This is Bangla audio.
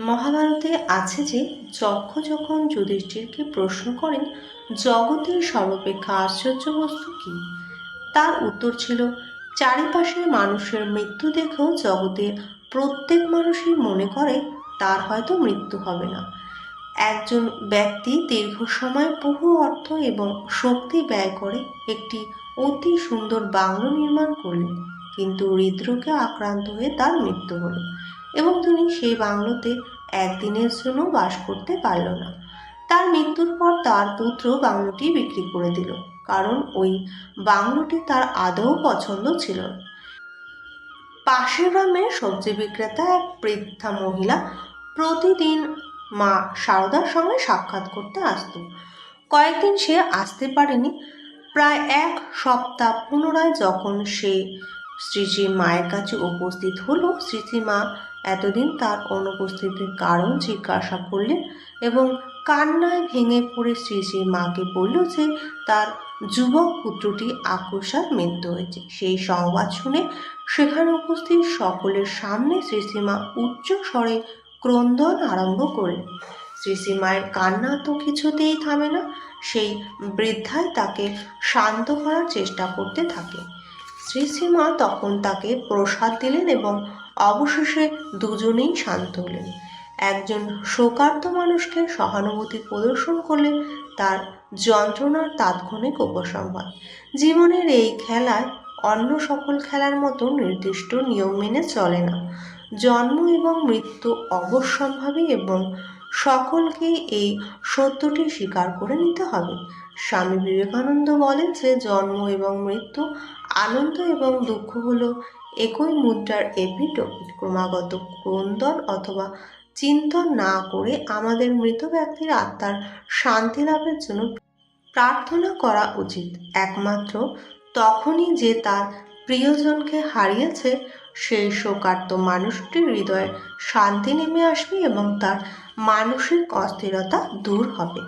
মহাভারতে আছে যে, যক্ষ যখন যুধিষ্ঠিরকে প্রশ্ন করেন জগতের সর্বাপেক্ষা আশ্চর্য বস্তু কি? তার উত্তর ছিল, চারিপাশের মানুষের মৃত্যু দেখেও জগতের প্রত্যেক মানুষই মনে করে, তার হয়তো মৃত্যু হবে না। একজন ব্যক্তি দীর্ঘ সময় বহু অর্থ এবং শক্তি ব্যয় করে একটি অতি সুন্দর বাংলো নির্মাণ করলেন, কিন্তু হৃদরোগে আক্রান্ত হয়ে তার মৃত্যু হলো। এবং তিনি সেই বাংলোতে একদিনের জন্য বাস করতে পারল না। তার মৃত্যুর পর তার পুত্র বাংলোটি বিক্রি করে দিল, কারণ ওই বাংলোটি তার আদৌ পছন্দ ছিল। পাশের গ্রামের সবজি বিক্রেতা এক বৃদ্ধা মহিলা প্রতিদিন মা সারদার সঙ্গে সাক্ষাৎ করতে আসতো। কয়েকদিন সে আসতে পারেনি। প্রায় এক সপ্তাহ পুনরায় যখন সে শ্রীশ্রী মায়ের কাছে উপস্থিত হলো শ্রীশ্রী মা এতদিন তার অনুপস্থিতির কারণ জিজ্ঞাসা করলেন এবং কান্নায় ভেঙে পড়ে শ্রী শ্রী মাকে বলল যে তার যুবক পুত্রটি আকস্মাৎ মৃত্যু হয়েছে। সেই সংবাদ শুনে সেখানে উপস্থিত সকলের সামনে শ্রীশ্রীমা উচ্চ স্বরে ক্রন্দন আরম্ভ করলেন। শ্রীশ্রীমায়ের কান্না তো কিছুতেই থামে না। সেই বৃদ্ধাই তাকে শান্ত করার চেষ্টা করতে থাকে। শ্রীশ্রীমা তখন তাকে প্রসাদ দিলেন এবং অবশেষে দুজনেই শান্ত হলেন। একজন শোকার্ত মানুষকে সহানুভূতি প্রদর্শন করলে তার যন্ত্রণার তাৎক্ষণিক উপশম হয় জীবনের এই খেলায় অন্য সকল খেলার মতো নির্দিষ্ট নিয়ম মেনে চলে না। জন্ম এবং মৃত্যু অবশ্যম্ভাবী এবং সকলকে এই সত্যটি স্বীকার করে নিতে হবে। স্বামী বিবেকানন্দ বলেন যে, জন্ম এবং মৃত্যু আনন্দ এবং দুঃখ হলো একই মুদ্রার এপিট ক্রমাগত ক্রন্দন অথবা চিন্তন না করে আমাদের মৃত ব্যক্তির আত্মার শান্তি লাভের জন্য প্রার্থনা করা উচিত। একমাত্র তখনই যে তার প্রিয়জনকে হারিয়েছে, সেই শোকার্ত মানুষটির হৃদয়ে শান্তি নেমে আসবে এবং তার মানসিক অস্থিরতা দূর হবে।